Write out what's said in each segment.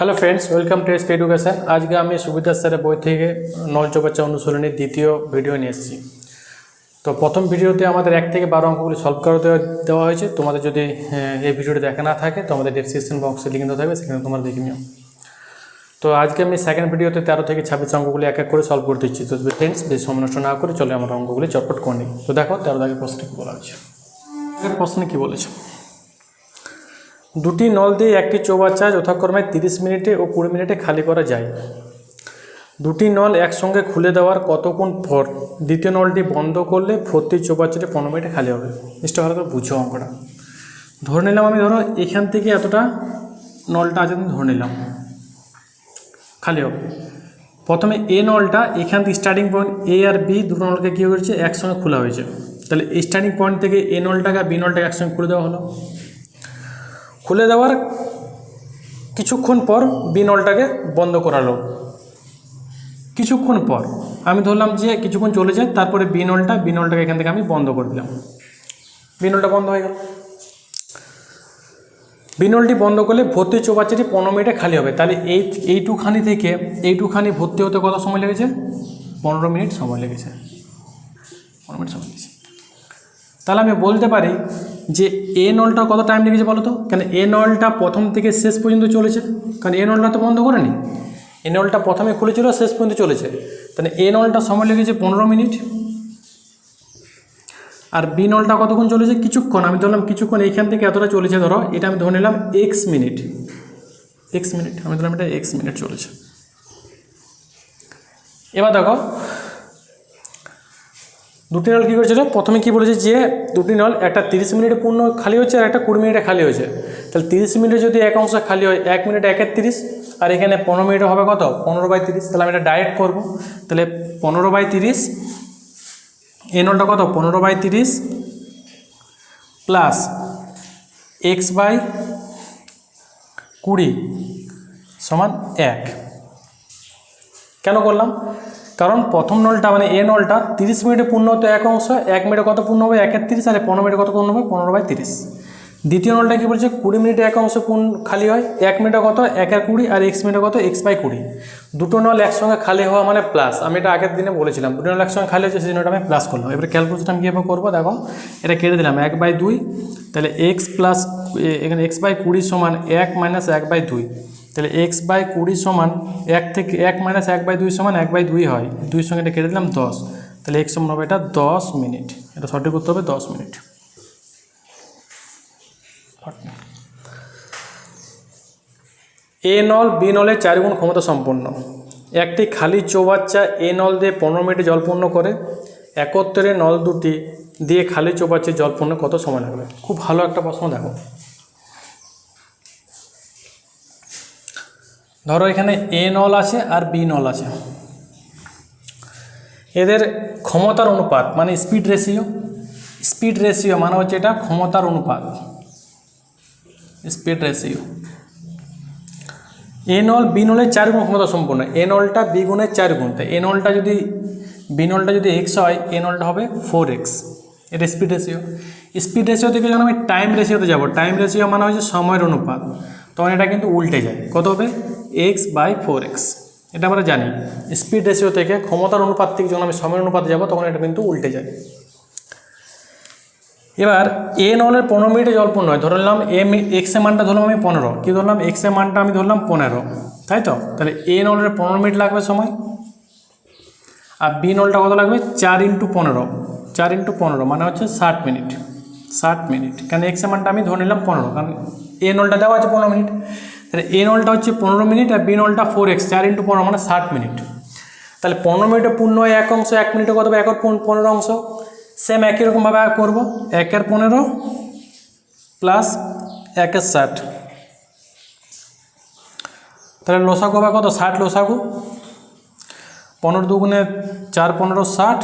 Hello friends welcome to SP education আজকে আমি সুবিধা স্যারের বই থেকে নল চৌবাচ্চা অনুশীলনীর দ্বিতীয় ভিডিও নিয়ে এসেছি তো প্রথম ভিডিওতে আমাদের এক থেকে বারো অঙ্কগুলি সলভ করে দেওয়া হয়েছে তোমাদের যদি এই ভিডিওটি দেখা না থাকে তো আমাদের ডিসক্রিপশন বক্সে লিঙ্ক দেওয়া থাকবে সেখানে তোমরা দেখে নিও তো আজকে আমি সেকেন্ড ভিডিওতে তেরো থেকে ছাব্বিশ অঙ্কগুলি এক এক করে সলভ করে দিচ্ছি তো ফ্রেন্ডস বেশি সময় না করে চলে আমরা অঙ্কগুলি চটপট করে নিই তো দেখো তেরো দাগের প্রশ্নে বলা আগের প্রশ্নে কী বলেছে দুটি নল দিয়ে একটি চৌবাচ্চা যথাক্রমে তিরিশ মিনিটে ও কুড়ি মিনিটে খালি করা যায়। দুটি নল একসঙ্গে খুলে দেওয়ার কতক্ষণ পর দ্বিতীয় নলটি বন্ধ করলে ভর্তি চৌবাচ্চাটি পনেরো মিনিটে খালি হবে? জিনিসটা ভালো করে বুঝো অঙ্কটা। ধরে নিলাম আমি ধরো এখান থেকে এতটা নলটা আমি ধরে নিলাম। খালি হবে। প্রথমে এ নলটা এখান থেকে স্টার্টিং পয়েন্ট এ আর বি দুটো নলকে কী করেছে একসঙ্গে খোলা হয়েছে। তাহলে স্টার্টিং পয়েন্ট থেকে এ নলটাকে আর বি নলটাকে একসঙ্গে খুলে দেওয়া হলো। খুলে দেওয়ার কিছুক্ষণ পর বিনলটাকে বন্ধ করালো। কিছুক্ষণ পর। আমি ধরলাম যে কিছুক্ষণ চলে যায়, তারপরে বিনলটা, বিনলটাকে এখান থেকে আমি বন্ধ করে দিলাম। বিনলটা বন্ধ হয়ে গেল। বিনলটি বন্ধ করলে ভর্তি চৌবাচ্চাটি পনেরো মিনিটে খালি হবে। তাহলে এই, এইটুখানি থেকে, এইটুখানি ভর্তি হতে কত সময় লেগেছে? পনেরো মিনিট সময় লেগেছে। পনেরো মিনিট সময় লেগেছে। তাহলে আমি বলতে পারি যে এ নলটা কত টাইম লেগেছে বলো তো? কেন এ নলটা প্রথম থেকে শেষ পর্যন্ত চলেছে? কারণ এ নলটা তো বন্ধ করেনি। এ নলটা প্রথমে খুলেছিল, শেষ পর্যন্ত চলেছে। তাহলে এ নলটা সময় লেগেছে পনেরো মিনিট। আর বি নলটা কতক্ষণ চলেছে? কিছুক্ষণ। আমি ধরলাম কিছুক্ষণ এইখান থেকে এতটা চলেছে ধরো, এটা আমি ধরে নিলাম এক্স মিনিট এক্স মিনিট আমি ধরলাম এটা এক্স মিনিট চলেছে। এবার দেখো দুটি নল কী করেছিল প্রথমে কি বলেছে যে, দুটি নল, একটা তিরিশ মিনিটে পূর্ণ খালি হচ্ছে আর একটা কুড়ি মিনিটে খালি হয়েছে। তাহলে তিরিশ মিনিটে যদি এক অংশ খালি হয়, এক মিনিটে একের তিরিশ আর এখানে পনেরো মিনিটে হবে কত? পনেরো বাই তিরিশ। তাহলে আমি এটা ডাইরেক্ট করব। তাহলে পনেরো বাই তিরিশ, এই নলটা কত? পনেরো বাই তিরিশ প্লাস এক্স বাই কুড়ি সমান এক। কেন করলাম? কারণ প্রথম নলটা মানে এ নলটা তিরিশ মিনিটে পূর্ণ হতো এক অংশ, এক মিনিটে কত পূর্ণ হবে? একের তিরিশ আর পনেরো মিনিটে কত পূর্ণ হবে? পনেরো বাই তিরিশ। দ্বিতীয় নলটা কি বলছে? কুড়ি মিনিটে এক অংশ পূর্ণ খালি হয়, এক মিনিটে কত? একের কুড়ি আর এক্স মিনিটে কত? এক্স বাই কুড়ি। দুটো নল একসঙ্গে খালি হওয়া মানে প্লাস আমি এটা আগের দিনে বলেছিলাম, দুটো নল একসঙ্গে খালি হচ্ছে সেই জন্য আমি প্লাস করলাম। এবারে ক্যালকুলেশন আমি কীভাবে করব? দেখো, এটা কেটে দিলাম, এক বাই দুই, তাহলে এক্স প্লাস এখানে এক্স বাই কুড়ি সমান এক মাইনাস এক বাই দুই। তাহলে এক্স বাই কুড়ি সমান এক থেকে এক মাইনাস এক বাই দুই সমান এক বাই দুই হয়। দুই সঙ্গে এটা কেটে দিলাম দশ। তাহলে এক্স সমান হবে এটা দশ মিনিট। এটা সঠিক করতে হবে দশ মিনিট। এ নল বি নলের চারগুণ ক্ষমতা সম্পন্ন। একটি খালি চৌবাচ্চা এ নল দিয়ে পনেরো মিনিটে জল পূর্ণ করে। একত্রে নল দুটি দিয়ে খালি চৌবাচ্চায় জল পূর্ণ কত সময় লাগবে? খুব ভালো একটা প্রশ্ন দেখো। ধরো এখানে এ নল আছে আর বি নল আছে। এদের ক্ষমতার অনুপাত মানে স্পিড রেশিও স্পিড রেশিও মানে হচ্ছে এটা ক্ষমতার অনুপাত। স্পিড রেশিও এ নল বি নলের চার গুণ ক্ষমতা সম্পূর্ণ এ নলটা বি গুণের চার গুণ। তাই এ নলটা যদি বি নলটা যদি এক্স হয় এ নলটা হবে ফোর এক্স এটা স্পিড রেশিও স্পিড রেশিও থেকে যখন আমি টাইম রেশিওতে যাব টাইম রেশিও মানে হচ্ছে সময়ের অনুপাত। তখন এটা কিন্তু উল্টে যায়। কত হবে? X by four x. এটা আমরা জানি। স্পিড রেশিও থেকে ক্ষমতার অনুপাত থেকে যখন আমি সময়ের অনুপাতে যাব, তখন এটা কিন্তু উল্টে যায়। এবার এ নলের পনেরো মিনিটে জল পূর্ণ হয় নিলাম এম এক্স মানটা ধরলাম আমি পনেরো। কী ধরলাম? এক্স মানটা আমি ধরলাম পনেরো। তাই তো? তাহলে এ নলের পনেরো মিনিট লাগবে সময়। আর বি নলটা কত লাগবে? চার ইন্টু পনেরো। চার ইন্টু পনেরো মানে হচ্ছে ষাট মিনিট। ষাট মিনিট। কারণ এক্স মানটা আমি ধরে নিলাম পনেরো। কারণ এ নলটা দেওয়া আছে পনেরো মিনিট। তাহলে এ নলটা হচ্ছে পনেরো মিনিট আর বি নলটা ফোর এক্স চার ইন্টু পনেরো মানে ষাট মিনিট। তাহলে পনেরো মিনিটে পূর্ণ এক অংশ, এক মিনিটে কত এক পনেরো অংশ। সেম একই রকমভাবে করব। একের পনেরো প্লাস একের ষাট। তাহলে লোসাগু হবে কত? ষাট লোসাগু। পনেরো দুগুণে চার, পনেরো ষাট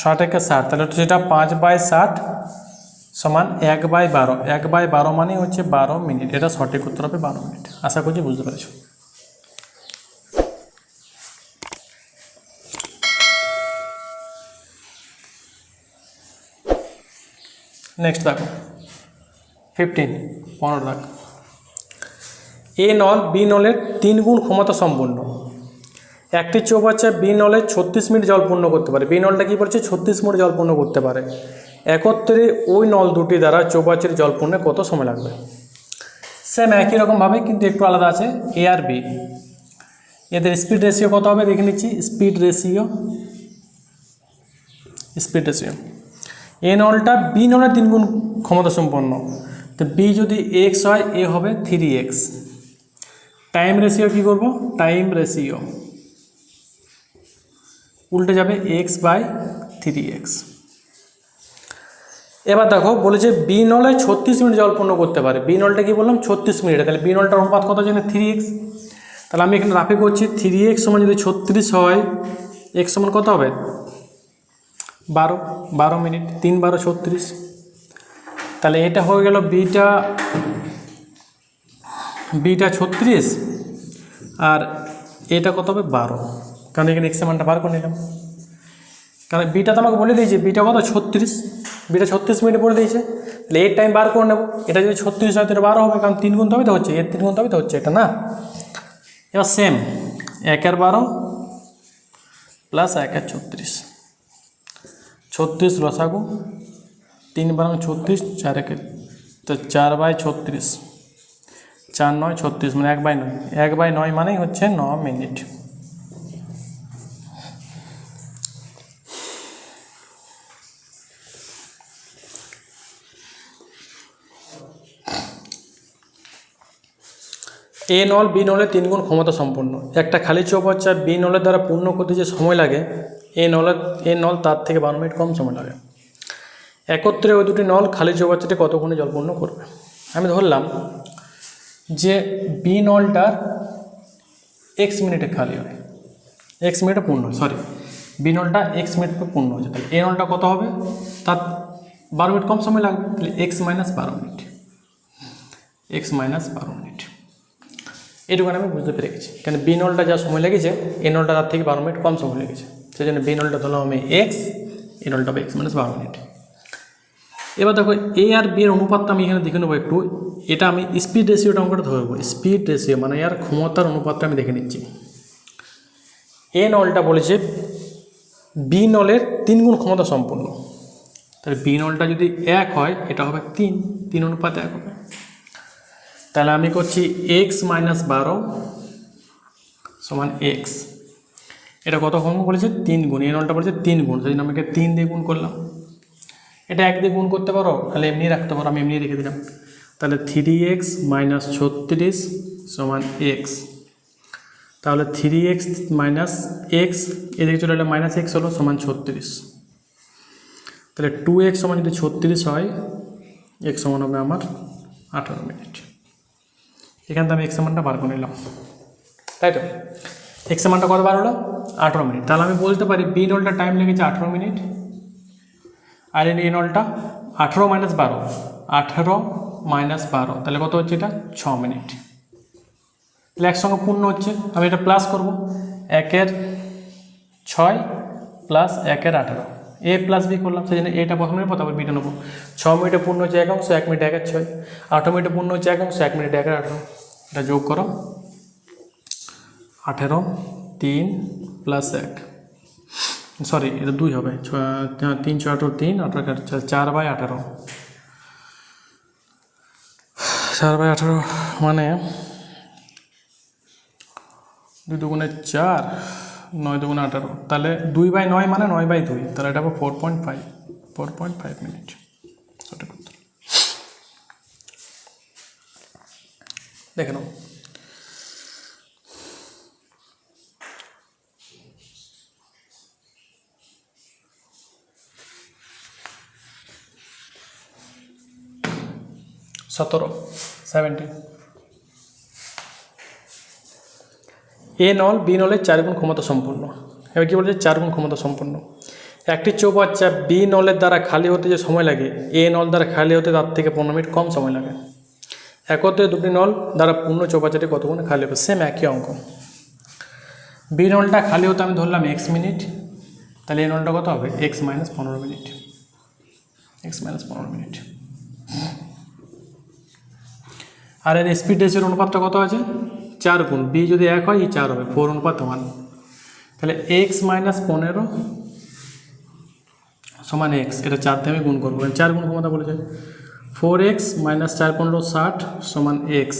ষাট একে ষাট। তাহলে সেটা পাঁচ বাই ষাট। সমান এক বাই বারো। এক বাই বারো মানে হচ্ছে বারো মিনিট। এটা সঠিক উত্তর হবে বারো মিনিট। আশা করছি বুঝতে পেরেছ। নেক্সট দেখো। ফিফটিন পনেরো দাগ এ নল, বি নলের তিন গুণ ক্ষমতা সম্পন্ন একটি চৌবাচ্চা বি নলে ছত্রিশ মিনিট জল পূর্ণ করতে পারে। বি নলটা কী বলছে? ছত্রিশ মিনিট জল পূর্ণ করতে পারে। একত্রে ওই নল দুটি দ্বারা চৌবাচ্চার জল পূর্ণে কত সময় লাগবে? সেম একই রকমভাবে কিন্তু একটু আলাদা আছে এ আর বি এদের স্পিড রেশিও কত হবে দেখে নিচ্ছি speed ratio speed ratio A নলটা B নলের তিন গুণ ক্ষমতা সম্পন্ন। তো বি যদি এক্স হয় এ হবে থ্রি এক্স টাইম রেশিও কী করব? টাইম রেশিও উল্টে যাবে এক্স বাই থ্রি এক্স এবার দেখো, বলেছে বি নলে ছত্রিশ মিনিট জল পূর্ণ করতে পারে। বি নলটা কি বললাম? ছত্রিশ মিনিটে। তাহলে বি নলটার অনুপাত কত জানে? থ্রি এক্স তাহলে আমি এখানে রাফি করছি থ্রি এক্স সমান যদি ছত্রিশ হয় এক্স সমান কত হবে? বারো। বারো মিনিট। তিন বারো ছত্রিশ। তাহলে এটা হয়ে গেল বিটা বিটা ছত্রিশ, আর এটা কত হবে? বারো। কারণ এখানে এক্স মানটা বার করে নিলাম। কারণ বিটা তো আমাকে বলে দিয়েছে, বিটা কত? ছত্রিশ। বিটা ছত্রিশ মিনিট বলে দিয়েছে। তাহলে এর টাইম বার করে নেব। এটা যদি ছত্রিশ হয়, তাহলে বারো হবে, কারণ তিন গুণ তবে তো হচ্ছে, এর তিন গুণ তবে তো হচ্ছে এটা, না? এবার সেম একের বারো প্লাস একের ছত্রিশ। ছত্রিশ লসাগু, তিন বারো ছত্রিশ, চার একে, তো চার বাই ছত্রিশ, চার নয়, ছত্রিশ মানে এক বাই নয়। এক বাই নয় মানেই হচ্ছে ন মিনিট। এ নল, বি নলের তিন গুণ ক্ষমতা সম্পন্ন। একটা খালি চৌবাচ্চা বি নলের দ্বারা পূর্ণ করতে যে সময় লাগে, এ নলের, এ নল তার থেকে বারো মিনিট কম সময় লাগে। একত্রে ওই দুটি নল খালি চৌবাচ্চাটি কতক্ষণে জল পূর্ণ করবে? আমি ধরলাম যে বি নলটার এক্স মিনিটে খালি হয়। এক্স মিনিটে পূর্ণ সরি বি নলটা এক্স মিনিট পূর্ণ হচ্ছে তাহলে এ নলটা কত হবে? তার বারো মিনিট কম সময় লাগবে। তাহলে এক্স মাইনাস বারো মিনিট। এক্স মাইনাস বারো মিনিট। এটুকুন আমি বুঝতে পেরে গেছি। কেন বি নলটা যা সময় লেগেছে এ নলটা তার থেকে বারো মিনিট কম সময় লেগেছে। সেই জন্য বি নলটা ধরলাম আমি এক্স এ নলটা এক্স মাইনাস বারো মিনিট। এবার দেখো এ আর বি এর অনুপাতটা আমি এখানে দেখে নেব একটু। এটা আমি স্পিড রেশিওটা অঙ্কটা ধরবো স্পিড রেশিও মানে এর ক্ষমতার অনুপাতটা আমি দেখে নিচ্ছি। এ নলটা বলেছে বি নলের তিন গুণ ক্ষমতা সম্পন্ন। তাহলে বি নলটা যদি এক হয়, এটা হবে তিন। তিন অনুপাত এক হবে। তাহলে আমি করছি এক্স মাইনাস বারো সমান এক্স এটা কত গুণ বলেছে? তিন গুণ। এই নলটা বলেছে তিন গুণ। সেই জন্য আমাকে তিন দিয়ে গুণ করলাম। এটা এক দিয়ে গুণ করতে পারো? তাহলে এমনি রাখতে পারো। আমি এমনি রেখে দিলাম। তাহলে থ্রি এক্স মাইনাস ছত্রিশ সমান এক্স তাহলে থ্রি এক্স মাইনাস এক্স এদিকে চলে এলে মাইনাস এক্স হলো সমান ছত্রিশ। তাহলে টু এক্স সমান যদি ছত্রিশ হয় এক্স সমান হবে আমার আঠারো মিনিট। এখান থেকে আমি এক্স মানটা বার করে নিলাম। তাই তো? এক্স মানটা কত বার হলো? আঠেরো মিনিট। তাহলে আমি বলতে পারি বি নলটা টাইম লেগেছে আঠেরো মিনিট। আর এ নলটা আঠেরো মাইনাস বারো। আঠেরো মাইনাস বারো। তাহলে কত হচ্ছে এটা? ছ মিনিট। তাহলে একসঙ্গে পূর্ণ হচ্ছে। আমি এটা প্লাস করব। একের ছয় প্লাস একের আঠেরো। এ প্লাস বি করলাম, সেই জন্য এটা প্রথমে নেব, তারপর বিটা নেব। ছ মিনিটে পূর্ণ হচ্ছে এক অংশ, এক মিনিট একের ছয়। আঠেরো মিনিটে পূর্ণ হচ্ছে এক অংশ, এক মিনিট একের আঠেরো। এটা যোগ করো। আঠেরো, তিন প্লাস এক। সরি এটা দুই হবে। তিন ছয়, আঠেরো, তিন আঠারো চার বাই আঠেরো। চার বাই আঠেরো মানে দুই দুগুণে চার। নয় দুগুণে আঠারো। তাহলে দুই বাই নয় মানে নয় বাই দুই। তাহলে এটা হবে four point five four point five minute সঠিক উত্তর। দেখে নাও। সতেরো। সেভেন্টিন এ নল, বি নলের চার গুণ ক্ষমতা সম্পন্ন। এবার কী বলছে? চার গুণ ক্ষমতা সম্পন্ন। একটি চৌবাচ্চা বি নলের দ্বারা খালি হতে যে সময় লাগে, এ নল দ্বারা খালি হতে তার থেকে পনেরো মিনিট কম সময় লাগে। একত্রে দুটি নল দ্বারা পূর্ণ চৌবাচ্চাটি কতক্ষণ খালি হবে? সেম একই অঙ্ক। বি নলটা খালি হতে আমি ধরলাম এক্স মিনিট, তাহলে এ নলটা কত হবে? এক্স মাইনাস পনেরো মিনিট। এক্স মাইনাস পনেরো মিনিট। আর এর স্পিড রেসিওর অনুপাতটা কত আছে? চার গুণ বি যদি এক হয় এই চার হবে ফোর অনুপাত ওয়ান তাহলে এক্স মাইনাস পনেরো সমান এক্স এটা চার দিয়ে আমি গুণ করব। কারণ চার গুণ ক্ষমতা বলেছে। ফোর এক্স মাইনাস চার পনেরো, ষাট সমান এক্স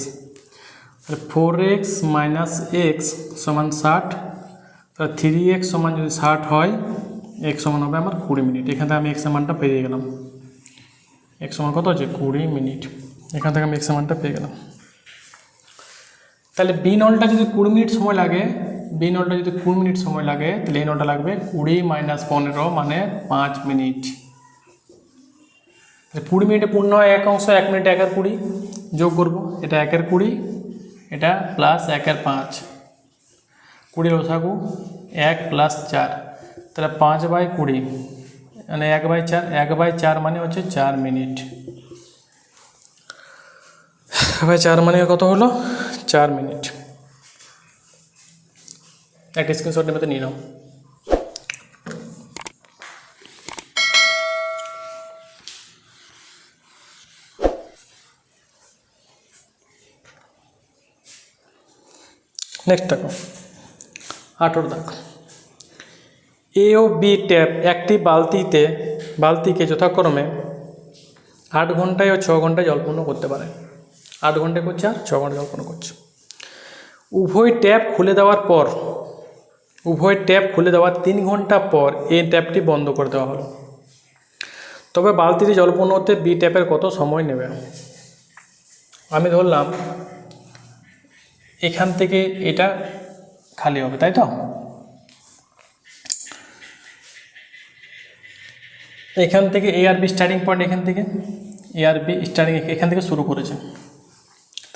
তাহলে ফোর এক্স মাইনাস এক্স সমান ষাট। তাহলে থ্রি এক্স সমান যদি ষাট হয় এক্স সমান হবে আমার কুড়ি মিনিট। এখান থেকে আমি এক্স মানটা পেয়ে গেলাম। এক্স সমান কত আছে কুড়ি মিনিট। এখান থেকে আমি এক্স মানটা পেয়ে গেলাম। তাহলে বি নলটা যদি কুড়ি মিনিট সময় লাগে বি নলটা যদি কুড়ি মিনিট সময় লাগে, তাহলে এই নলটা লাগবে কুড়ি মাইনাস পনেরো মানে পাঁচ মিনিট। তাহলে কুড়ি মিনিটে পূর্ণ হয় এক অংশ, এক মিনিটে একের কুড়ি, যোগ করব, এটা একের কুড়ি, এটা প্লাস একের পাঁচ। কুড়ির ওসাগু এক প্লাস চার, তাহলে পাঁচ বাই কুড়ি মানে এক বাই চার, এক বাই চার মানে হচ্ছে চার মিনিট। এবার চার মানে কত হলো? চার মিনিট। একটা স্ক্রিনশট নেবে নিয়ে নাও। নেক্সট দেখো। আঠেরো দেখো এ ও বি ট্যাপ একটি বালতিতে, বালতিকে যথাক্রমে আট ঘন্টায় ও ছ ঘন্টায় জলপূর্ণ করতে পারে। আট ঘন্টায় করছে আর ছ ঘণ্টা জলপূর্ণ করছে। উভয় ট্যাপ খুলে দেওয়ার পর, উভয় ট্যাপ খুলে দেওয়ার তিন ঘণ্টা পর এই ট্যাপটি বন্ধ করে দেওয়া হলো। তবে বালতিতে জলপূর্ণ হতে বি ট্যাপের কত সময় নেবে? আমি ধরলাম এখান থেকে এটা খালি হবে, তাই তো? এখান থেকে এ আর বি স্টার্টিং পয়েন্ট এখান থেকে এ আর বি স্টার্টিং এখান থেকে শুরু করেছে।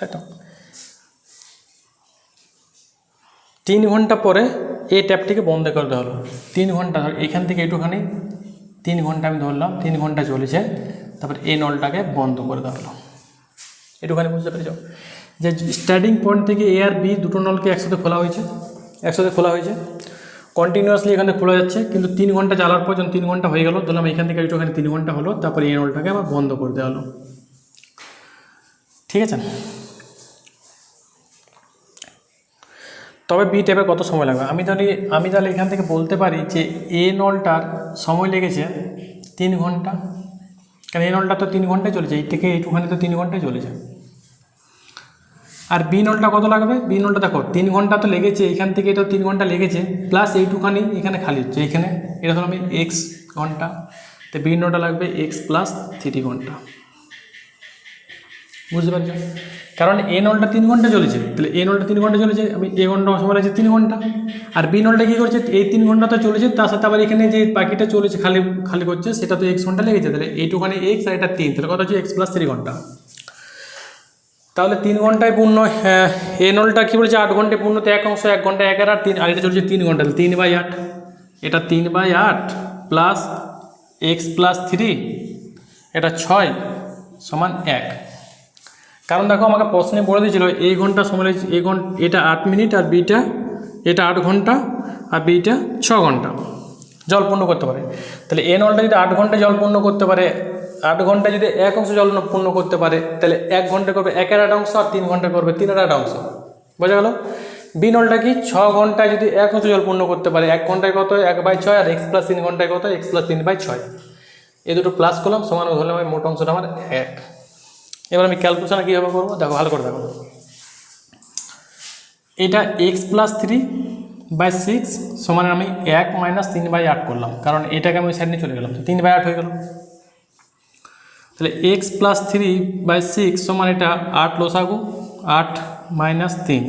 তাই তো? তিন ঘণ্টা পরে এই ট্যাপটিকে বন্ধ করে দেওয়া হলো। তিন ঘণ্টা এখান থেকে একটুখানি, তিন ঘণ্টা আমি ধরলাম, তিন ঘণ্টা চলেছে, তারপর এই নলটাকে বন্ধ করে দেওয়া হলো। একটুখানি বুঝতে পেরেছ? যে স্টার্টিং পয়েন্ট থেকে এ আর বি দুটো নলকে একসাথে খোলা হয়েছে, একসাথে খোলা হয়েছে। কন্টিনিউয়াসলি এখানে খোলা যাচ্ছে, কিন্তু তিন ঘণ্টা চালার পর যখন তিন ঘণ্টা হয়ে গেল, ধরলাম এখান থেকে একটুখানি তিন ঘণ্টা হলো, তারপরে এই নলটাকে আবার বন্ধ করে দেওয়া হলো। ঠিক আছে? তবে বি ট্যাপে কত সময় লাগবে? আমি তাহলে আমি তাহলে এখান থেকে বলতে পারি যে এ নলটার সময় লেগেছে তিন ঘণ্টা। কারণ এ নলটা তো তিন ঘন্টায় চলেছে, এই থেকে এইটুখানি তো তিন ঘন্টায় চলেছে। আর বি নলটা কত লাগবে? বি নলটা দেখো, তিন ঘণ্টা তো লেগেছে, এখান থেকে এটা তিন ঘণ্টা লেগেছে প্লাস এইটুখানি এখানে খালি হচ্ছে এইখানে এটা ধরো আমি এক্স ঘণ্টা, তো বি নলটা লাগবে এক্স প্লাস থ্রি ঘণ্টা। বুঝতে পারছ? কারণ এ নলটা তিন ঘণ্টা চলেছে। তাহলে এ নলটা তিন ঘণ্টা চলেছে, আমি এ ঘণ্টা সময় লাগছে তিন ঘণ্টা। আর বি নলটা কী করছে? এই তিন ঘণ্টা তো চলেছে, তার সাথে আবার এখানে যে বাকিটা চলেছে খালি খালি করছে, সেটা তো এক্স ঘণ্টা লেগেছে। তাহলে এইটুখানি এক্স আর এটা তিন, তাহলে কত হচ্ছে? এক্স প্লাস থ্রি ঘণ্টা। তাহলে তিন ঘন্টায় পূর্ণ এ নলটা কী বলেছে? আট ঘন্টায় পূর্ণ তো এক অংশ, এক ঘণ্টা এক আর তিন, আর এটা চলছে তিন ঘণ্টা। তিন বাই আট, এটা তিন বাই আট প্লাস এক্স প্লাস থ্রি এটা ছয় সমান এক। কারণ দেখো আমাকে প্রশ্নে বলে দিয়েছিল, এই ঘণ্টা সময় লেগেছে, এই ঘণ্টা, এটা আট মিনিট আর বিটা, এটা আট ঘণ্টা আর বিটা ছ ঘণ্টা। জল পূর্ণ করতে পারে। তাহলে এ নলটা যদি আট ঘণ্টা জল পূর্ণ করতে পারে, আট ঘণ্টা যদি এক অংশ জল পূর্ণ করতে পারে, তাহলে এক ঘণ্টা করবে একের আট অংশ আর তিন ঘণ্টা করবে তিনের আট অংশ। বোঝা গেল? বি নলটা কি? ছ ঘন্টায় যদি এক অংশ জল পূর্ণ করতে পারে, এক ঘন্টায় কত এক বাই ছয় আর এক্স প্লাস তিন ঘন্টায় কত এক্স প্লাস তিন বাই ছয়। এ দুটো প্লাস করলাম সমান আমি মোট অংশটা আমার এক। এবার আমি ক্যালকুলেশনে কীভাবে করব? দেখো, ভালো করে দেখো। এটা x plus three by six সমান আমি এক মাইনাস তিন বাই আট করলাম। কারণ এটাকে আমি সাইড নিয়ে চলে গেলাম। তো তিন বাই আট হয়ে গেল। তাহলে x plus three by six সমান এটা আট লোসাগু, আট মাইনাস তিন।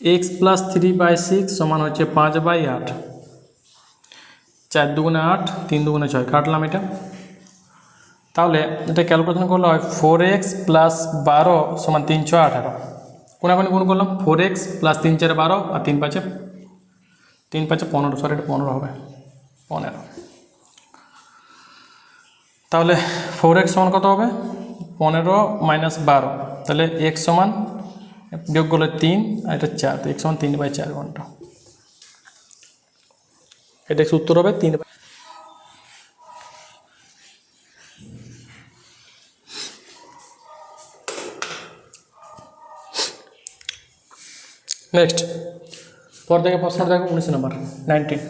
X plus three by six সমান হচ্ছে পাঁচ বাই আট। চার দুগুণে আট, তিন দুগুণে ছয়। কাটলাম এটা। তাহলে এটা ক্যালকুলেশন করলে হয় ফোর এক্স প্লাস বারো সমান তিন ছয় আঠারো। কোনাকুনি গুণ করলাম ফোর এক্স প্লাস তিন চারে বারো আর তিন পাঁচে তিন পাঁচে পনেরো সরি এটা পনেরো হবে, পনেরো। তাহলে ফোর এক্স সমান কত হবে? পনেরো মাইনাস বারো। তাহলে এক্স সমান বিয়োগ করলে তিন, আর এটা চার, তো এক্স সমান তিন বাই চার ঘণ্টা। এটা উত্তর হবে তিন বাই নেক্সট পর থেকে প্রশ্নটা দেখো উনিশ নম্বর নাইনটিন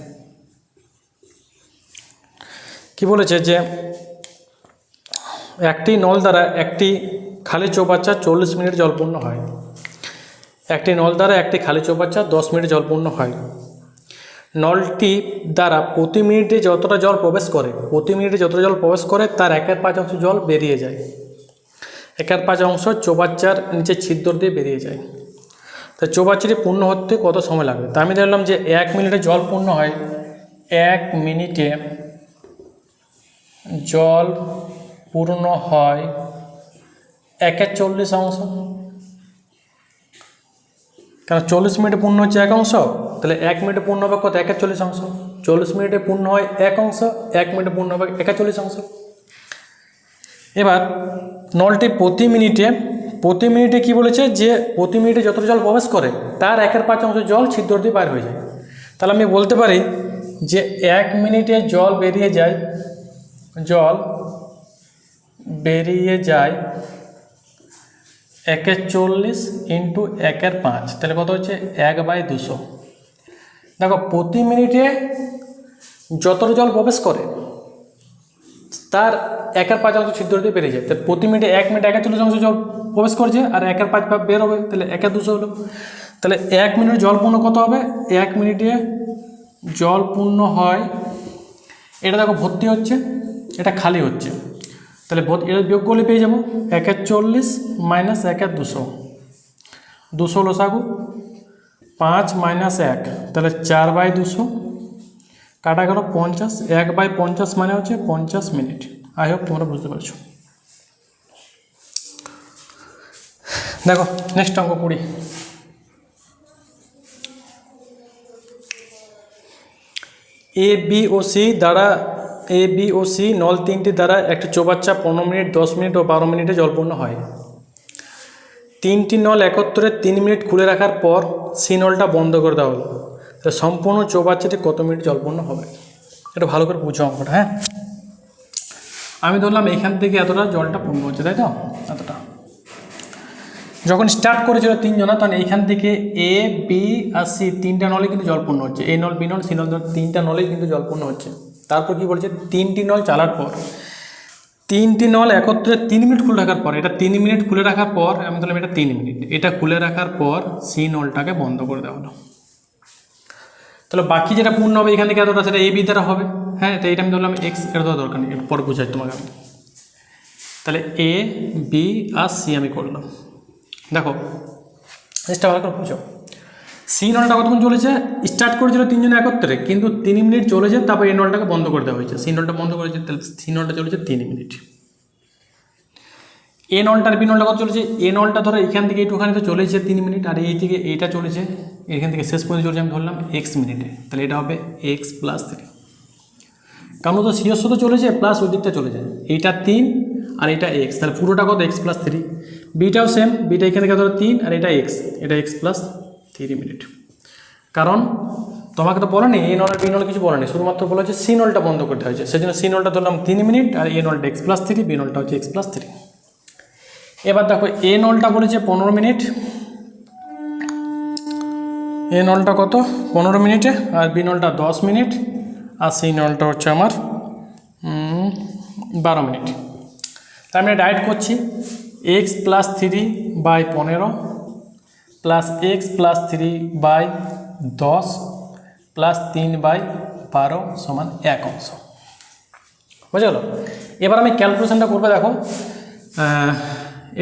কি বলেছে যে, একটি নল দ্বারা একটি খালি চৌবাচ্চা চল্লিশ মিনিট জলপূর্ণ হয়। একটি নল দ্বারা একটি খালি চৌবাচ্চা দশ মিনিট জলপূর্ণ হয়। নলটি দ্বারা প্রতি মিনিটে যতটা জল প্রবেশ করে, প্রতি মিনিটে যতটা জল প্রবেশ করে, তার একের পাঁচ অংশ জল বেরিয়ে যায়। একের পাঁচ অংশ চৌবাচ্চার নিচে ছিদ্র দিয়ে বেরিয়ে যায়। তা চৌবাচ্চাটি পূর্ণ হতে কত সময় লাগবে? তা আমি দেখলাম যে এক মিনিটে জল পূর্ণ হয়। এক মিনিটে জল পূর্ণ হয় একের চল্লিশ অংশ। কারণ চল্লিশ মিনিটে পূর্ণ হচ্ছে এক অংশ? তাহলে এক মিনিটে পূর্ণ হবে কত? একের চল্লিশ অংশ। চল্লিশ মিনিটে পূর্ণ হয় এক অংশ, এক মিনিটে পূর্ণ হবে একের চল্লিশ অংশ। এবার নলটি প্রতি মিনিটে প্রতি মিনিটে কি বলেছে যে প্রতি মিনিটে যত জল প্রবেশ করে, তার একের পাঁচ অংশ জল ছিদ্র দিয়ে বার হয়ে যায়। তাহলে আমি বলতে পারি যে এক মিনিটে জল বেরিয়ে যায়, জল বেরিয়ে যায় একের চল্লিশ ইন্টু একের পাঁচ, তাহলে কত হচ্ছে? এক বাই দুশো। দেখো, প্রতি মিনিটে যতটা জল প্রবেশ করে, তার একের পাঁচ অংশ ছিদ্র দিয়ে বেরিয়ে যায়। প্রতি মিনিটে এক মিনিট একের চল্লিশ অংশ জল প্রবেশ করছে আর একের পাঁচ ভাগ বের হবে, তাহলে একের দুশো হলো। তাহলে এক মিনিট জল পূর্ণ কত হবে? এক মিনিটে জল পূর্ণ হয়, এটা দেখো ভর্তি হচ্ছে, এটা খালি হচ্ছে। তাহলে এটা বিয়োগ করলে পেয়ে যাব একের চল্লিশ মাইনাস একের দুশো। দুশো লসাগু পাঁচ মাইনাস এক, তাহলে চার বাই দুশো, কাটা গেল পঞ্চাশ, এক বাই পঞ্চাশ মানে হচ্ছে পঞ্চাশ মিনিট। আই হোপ তোমরা বুঝতে পারছ। দেখো নেক্সট অঙ্ক কুড়ি। এ বি ও সি দ্বারা এ বি ও সি নল তিনটি দ্বারা একটি চৌবাচ্চা পনেরো মিনিট, দশ মিনিট ও বারো মিনিটে জলপূর্ণ হয়। তিনটি নল একত্রে তিন মিনিট খুলে রাখার পর সি নলটা বন্ধ করে দেওয়া হলো। তাহলে সম্পূর্ণ চৌবাচ্চাটি কত মিনিট জলপূর্ণ হবে? এটা ভালো করে বুঝো অঙ্কটা হ্যাঁ? আমি ধরলাম এখান থেকে এতটা জলটা পূর্ণ হচ্ছে, তাই তো? এতটা। যখন স্টার্ট করেছিল তিনজনা, তখন এইখান থেকে এ বি আর সি তিনটা নলে কিন্তু জলপূর্ণ হচ্ছে। এ নল বি নল সি নল তিনটা নলেই কিন্তু জলপূর্ণ হচ্ছে। তারপর কি বলছে? তিনটি নল চালার পর। তিনটি নল একত্রে তিন মিনিট খুলে রাখার পর, এটা তিন মিনিট খুলে রাখার পর, আমি ধরলাম এটা তিন মিনিট এটা খুলে রাখার পর সি নলটাকে বন্ধ করে দেওয়া হলো। তাহলে বাকি যেটা পূর্ণ হবে এখান থেকে এতটা সেটা এ বি দ্বারা হবে। হ্যাঁ তো এটা আমি ধরলাম এক্স এটা দরকার নেই। পরে বুঝাই তোমাকে তাহলে এ বি আর সি আমি করলাম। দেখো চেষ্টা ভালো করে বুঝো সি নলটা কতক্ষণ চলেছে? স্টার্ট করেছিল তিনজন একত্রে, কিন্তু তিন মিনিট চলেছে, তারপর এই নলটাকে বন্ধ করে দেওয়া হয়েছে। সি নলটা বন্ধ করেছে, তাহলে সি নলটা চলেছে তিন মিনিট। এ নলটার বি নলটা কত চলেছে? এ নলটা ধরো এখান থেকে একটুখানি তো চলেছে তিন মিনিট, আর এই থেকে এইটা চলেছে, এখান থেকে শেষ পর্যন্ত চলেছে, আমি ধরলাম এক্স মিনিটে। তাহলে এটা হবে এক্স প্লাস থ্রি কারণ তো সিরিয়াস তো চলেছে প্লাস ওই দিকটা চলেছে। এইটা তিন, আর এটা এক্স তাহলে পুরোটা কত? এক্স প্লাস থ্রি বিটাও সেম বিটা এখান থেকে ধরো তিন, আর এটা এক্স এটা এক্স প্লাস থ্রি মিনিট কারণ তোমাকে তো বলেনি এ নল বি নল কিছু বলেনি, শুধুমাত্র বলা হচ্ছে সি নলটা বন্ধ করতে হয়েছে সেই জন্য সি নলটা ধরলাম তিন মিনিট আর এ নলটা এক্স প্লাস থ্রি বি নলটা হচ্ছে এক্স প্লাস থ্রি এবার দেখো এ নলটা বলেছে পনেরো মিনিট এ নলটা কত? পনেরো মিনিটে আর বি নলটা দশ মিনিট আর সি নলটা হচ্ছে আমার বারো মিনিট তার আমি ডাইরেক্ট করছি। এক্স প্লাস থ্রি বাই পনেরো plus x plus three by দশ প্লাস তিন বাই বারো সমান এক অংশ। বুঝে গেল? এবার আমি ক্যালকুলেশনটা করব, দেখো।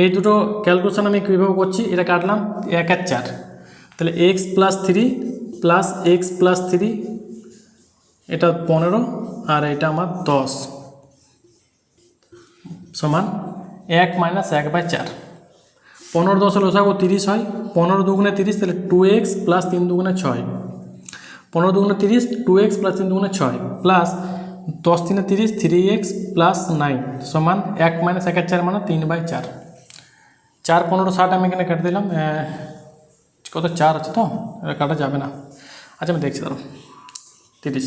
এই দুটো ক্যালকুলেশন আমি কীভাবে করছি, এটা কাটলাম এক এক চার। তাহলে x plus three plus x plus three এটা পনেরো আর এটা আমার দশ সমান এক মাইনাস এক বাই চার। পনেরো দশ লসাগু তিরিশ হয়, পনেরো দুগুণে তিরিশ তাহলে টু এক্স প্লাস তিন দুগুণে ছয়। পনেরো দুগুণে তিরিশ টু এক্স প্লাস তিন দুগুণে ছয় প্লাস দশ তিনে তিরিশ থ্রি এক্স প্লাস নাইন সমান এক মাইনাস একের চার মানে তিন বাই চার। চার, পনেরো, ষাট আমি এখানে কেটে দিলাম কত চার আছে তো? এটা কাটা যাবে না। আচ্ছা আমি দেখছি দাঁড়ো তিরিশ।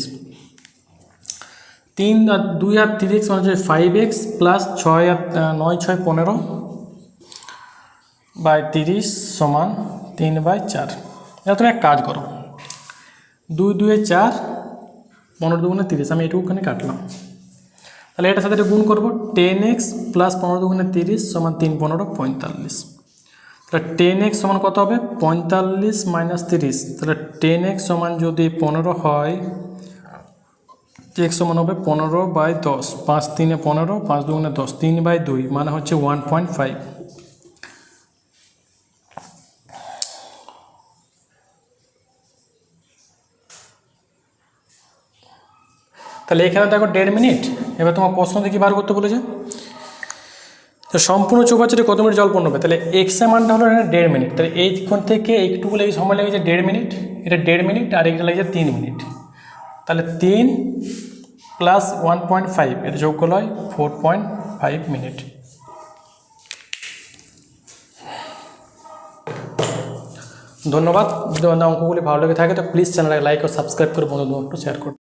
তিন আর দুই আর তিরিশ মানে হচ্ছে ফাইভ এক্স প্লাস ছয় আর নয়, ছয়, পনেরো বাই তিরিশ সমান তিন বাই চার। এবার তুমি এক কাজ করো। দুই, দুয়ে চার, পনেরো দুগুণে তিরিশ। আমি এটুকুখানি কাটলাম। তাহলে এটার সাথে এটা গুণ করব। টেন এক্স প্লাস পনেরো দুগুণে তিরিশ সমান তিন, পনেরো, পঁয়তাল্লিশ। তাহলে টেন এক্স সমান কত হবে? পঁয়তাল্লিশ মাইনাস তিরিশ। তাহলে টেন এক্স সমান যদি পনেরো হয় এক্স সমান হবে পনেরো বাই দশ। পাঁচ তিনে পনেরো, পাঁচ দুগুণে দশ, তিন বাই দুই মানে হচ্ছে ওয়ান পয়েন্ট ফাইভ তাহলে এখানে দেখো দেড় মিনিট। এবার তোমার প্রশ্ন দেখি বার করতে বলেছে। তো সম্পূর্ণ চৌবাচ্চাটি কত মিনিট জল পূর্ণ হবে? তাহলে এক্স মানটা হলো এখানে দেড় মিনিট। তাহলে এইখান থেকে এইটুকু লেগে সময় লেগেছে দেড় মিনিট। এটা দেড় মিনিট আর এটা লেগেছে তিন মিনিট। তাহলে তিন প্লাস ওয়ান পয়েন্ট ফাইভ এর যোগ করলে হয় ফোর পয়েন্ট ফাইভ মিনিট ধন্যবাদ। যদি আমাদের অঙ্কগুলি ভালো লেগে থাকে, তো প্লিজ চ্যানেলটাকে লাইক ও সাবস্ক্রাইব করে বন্ধু একটু শেয়ার করুন